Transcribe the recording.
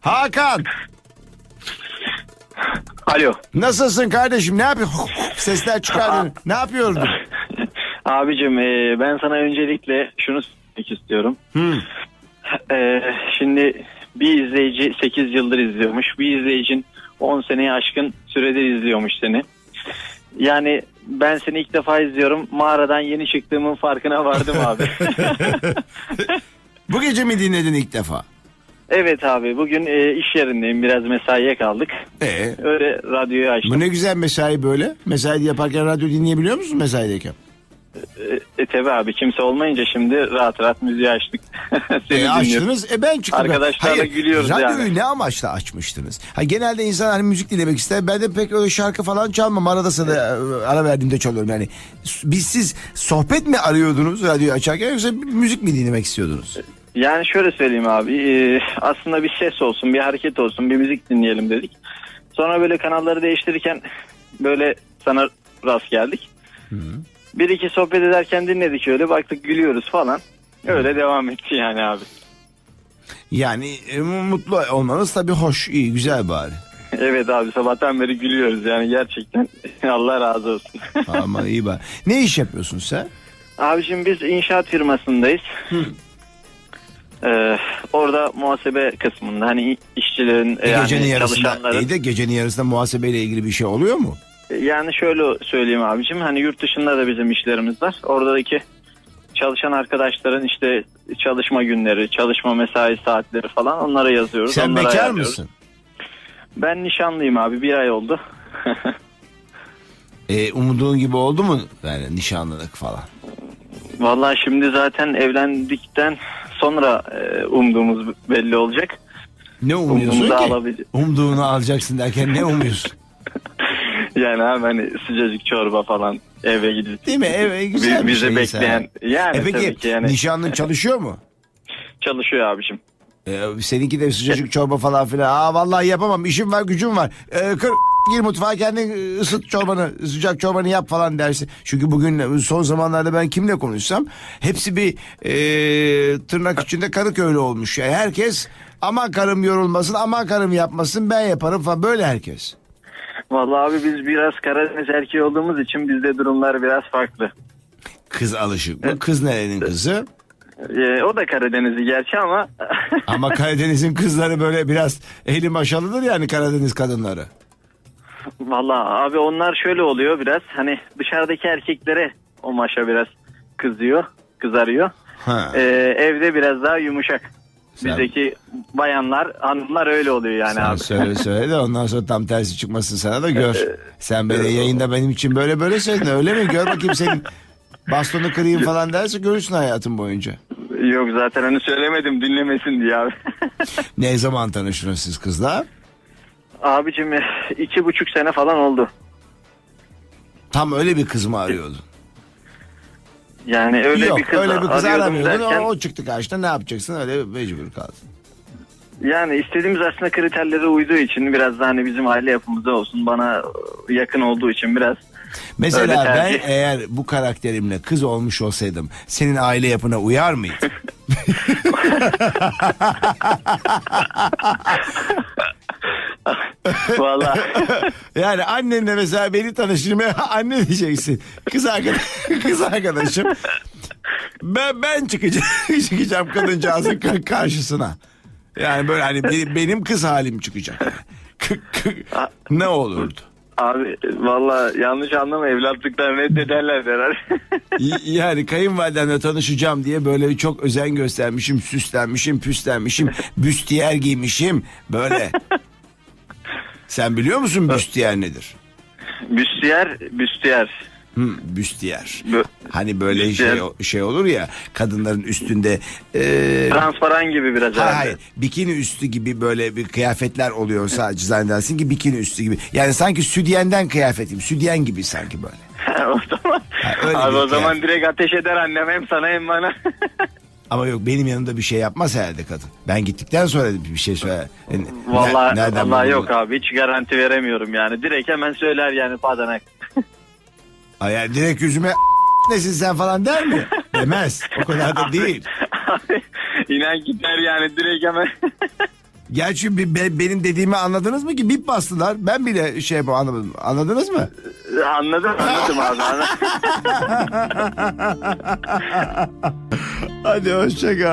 Hakan Alo. nasılsın kardeşim ne yapıyorsun? Sesler çıkardın. Ne yapıyordun? Abicim e, ben sana öncelikle şunu söylemek istiyorum. E, şimdi bir izleyici 8 yıldır izliyormuş. Bir izleyicin 10 seneye aşkın süredir izliyormuş seni. Yani ben seni ilk defa izliyorum. Mağaradan yeni çıktığımın farkına vardım abi. Bu gece mi dinledin ilk defa? Evet abi bugün e, iş yerindeyim. Biraz mesaiye kaldık. Ee, Öyle radyoyu açtım. bu ne güzel mesai böyle. Mesai yaparken radyo dinleyebiliyor musun mesaideyken? E, tabi abi kimse olmayınca şimdi rahat rahat müziği açtık. seni E, dinliyorum. açtınız. E ben çıktım. Arkadaşlarla gülüyoruz radyoyu yani. ne amaçla açmıştınız? Ha, genelde insan hani müzik dinlemek ister. Ben de pek öyle şarkı falan çalmam. Arada sırada e, ara verdiğimde çalıyorum. Yani biz siz sohbet mi arıyordunuz radyoyu açarken yoksa müzik mi dinlemek istiyordunuz? Yani şöyle söyleyeyim abi e, aslında bir ses olsun bir hareket olsun bir müzik dinleyelim dedik. Sonra böyle kanalları değiştirirken böyle sana rast geldik. Bir iki sohbet ederken dinledik öyle baktık gülüyoruz falan. Öyle devam etti yani abi. Yani e, mutlu olmanız tabii hoş, iyi, güzel bari. Evet abi sabahtan beri gülüyoruz yani gerçekten Allah razı olsun. Ama iyi bari. Ne iş yapıyorsun sen? Abicim biz inşaat firmasındayız. Ee, orada muhasebe kısmında hani işçilerin E, yani gecenin yarısında, çalışanların iyi de gecenin yarısında muhasebeyle ilgili bir şey oluyor mu? Yani şöyle söyleyeyim abicim hani yurt dışında da bizim işlerimiz var. Oradaki çalışan arkadaşların işte çalışma günleri, çalışma mesai saatleri falan onlara yazıyoruz. Sen onlara bekar ayarlıyoruz. mısın? Ben nişanlıyım abi bir ay oldu. E, umduğun gibi oldu mu yani nişanlılık falan? Vallahi şimdi zaten evlendikten sonra e, umduğumuz belli olacak. Ne umuyorsun Umduğumuzu ki? alabilecek. Umduğunu alacaksın derken ne umuyorsun? Yani abi hani sıcacık çorba falan eve gidip Değil mi? Evet, güzel Bi- bir bizi şey bekleyen sen. yani E peki tabii ki yani nişanlın çalışıyor mu? çalışıyor abicim. Ee, seninki de sıcacık çorba falan filan. Aa vallahi yapamam işim var gücüm var. Ee, kır gir mutfağa kendin ısıt çorbanı sıcak çorbanı yap falan dersin. Çünkü bugün son zamanlarda ben kimle konuşsam hepsi bir e, tırnak içinde karı köylü olmuş. Yani herkes aman karım yorulmasın aman karım yapmasın ben yaparım falan böyle herkes. Vallahi abi biz biraz Karadeniz erkeği olduğumuz için bizde durumlar biraz farklı. Kız alışık mı? Kız nerenin kızı? Ee, o da Karadenizli gerçi ama Ama Karadeniz'in kızları böyle biraz ehli maşalıdır yani Karadeniz kadınları. vallahi abi onlar şöyle oluyor biraz hani dışarıdaki erkeklere o maşa biraz kızıyor, kızarıyor. Ha. Ee, evde biraz daha yumuşak. Sen- Bizdeki bayanlar, hanımlar öyle oluyor yani Sen abi. söyle söyle de ondan sonra tam tersi çıkmasın sana da gör. Sen böyle yayında benim için böyle böyle söyledin öyle mi? Gör bakayım senin bastonu kırayım falan derse görürsün hayatın boyunca. Yok zaten hani söylemedim dinlemesin diye abi. Ne zaman tanıştınız siz kızla? Abicim iki buçuk sene falan oldu. Tam öyle bir kız mı arıyordun? Yani öyle Yok bir kız öyle bir kız arıyordum aramıyordun derken, o, o çıktı karşına ne yapacaksın öyle mecbur kaldın. Yani istediğimiz aslında kriterlere uyduğu için biraz da hani bizim aile yapımıza olsun bana yakın olduğu için biraz Mesela Öyle ben tercih. eğer bu karakterimle kız olmuş olsaydım senin aile yapına uyar mıydı? valla Yani annenle mesela beni tanıştırmaya anne diyeceksin. Kız arkadaş, kız arkadaşım. Ben ben çıkacağım çıkacağım kadıncağızın ka- karşısına. Yani böyle hani be- benim kız halim çıkacak. Ne olurdu? abi valla yanlış anlama evlatlıktan reddederler herhalde. Yani kayınvalidemle tanışacağım diye böyle çok özen göstermişim, süslenmişim, püslenmişim, büstiyer giymişim böyle. Sen biliyor musun büstiyer nedir? büstiyer büstiyer. Hı, büstiyer. Bö- Hani böyle büstiyer. şey şey olur ya kadınların üstünde e, Transparan gibi biraz hayır, herhalde. hayır bikini üstü gibi böyle bir kıyafetler oluyor sadece zannedersin ki bikini üstü gibi. Yani sanki südyenden kıyafetim. Südyen gibi sanki böyle. o zaman, Ha, öyle abi o zaman kıyafet. direkt ateş eder annem hem sana hem bana. Ama yok benim yanımda bir şey yapmaz herhalde kadın. Ben gittikten sonra bir şey söyler. Yani, ne- Valla nereden vallahi yok abi hiç garanti veremiyorum yani. Direkt hemen söyler yani padanak. Ay, yani direkt yüzüme nesin sen falan der mi? Demez. O kadar da değil. Abi, İnan gider yani direkt hemen. Gerçi bir- be- benim dediğimi anladınız mı ki? Bip bastılar. Ben bile şey. Anlamadım. Anladınız mı? Anladım anladım abi. anladım. Hadi hoşça kal.